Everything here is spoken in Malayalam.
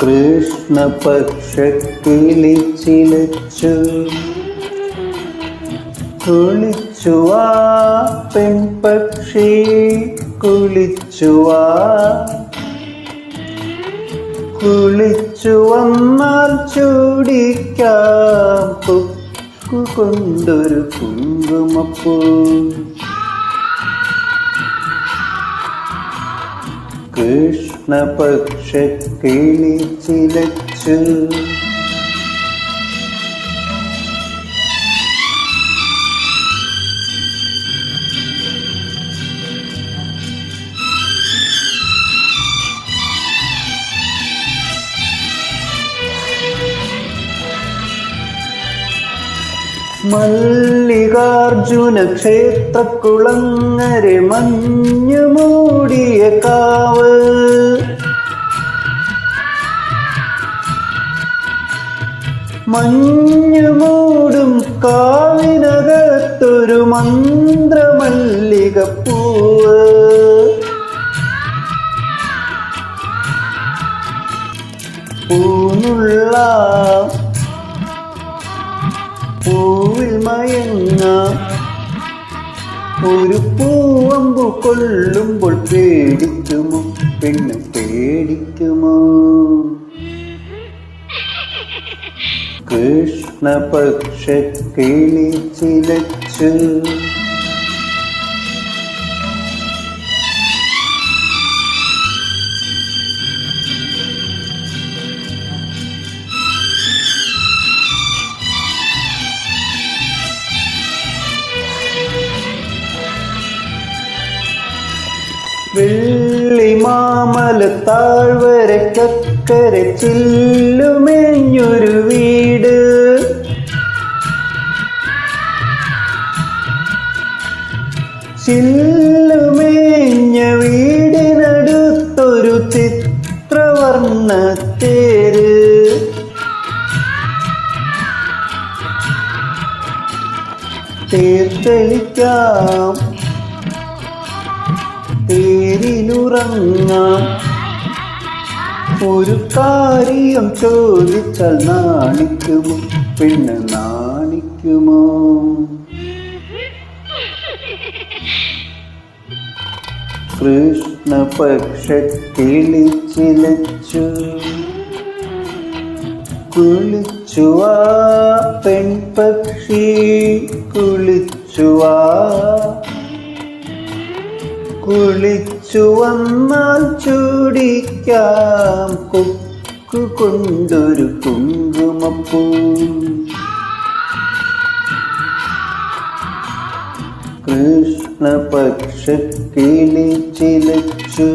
കൃഷ്ണപക്ഷ കുളിച്ചു ചിലച്ചു കുളിച്ചുവാ പെൺപക്ഷി കുളിച്ചുവാ കുളിച്ചു വന്നാൽ ചൂടിക്കാം പൊക്കു കൊണ്ടൊരു കുങ്കുമപ്പൂ. കൃഷ്ണപക്ഷ കിളി ചിലച്ചു മല്ലികാർജുന ക്ഷേത്രക്കുളങ്ങരെ മഞ്ഞു മൂടിയ കാവ് മഞ്ഞു മൂടും കാവിനകത്തൊരു മന്ത്രമല്ലികപ്പൂവ്. പൂനുള്ള പൂവിൽ മയങ്ങ ഒരു പൂവമ്പു കൊള്ളുമ്പോൾ പേടിക്കുമോ? പെണ്ണ് പേടിക്കുമോ? കൃഷ്ണപക്ഷ കിളി ചിലച്ചു വെള്ളിമാമല താഴ്വരക്കക്കരെ ചില്ലുമേഞ്ഞൊരു വീട്. ചില്ലുമേഞ്ഞ വീടിനടുത്തൊരു ചിത്രവർണ തേര്. തീർത്തെളിക്കാം തേരിലുറങ്ങാം. ഒരു കാര്യം ചോദിച്ചാൽ നാണിക്കുമോ? പിന്നെ നാണിക്കുമോ? കൃഷ്ണപക്ഷ കിളി ചിലച്ചു കുളിച്ചുവാ പെൺപക്ഷി കുളിച്ചുവാ കുളിച്ചു വന്നാൽ ചൂടിക്കാം. കൊക്കു കൊണ്ടൊരു കുങ്കുമപ്പൂ. കൃഷ്ണപക്ഷ ചിലച്ചു.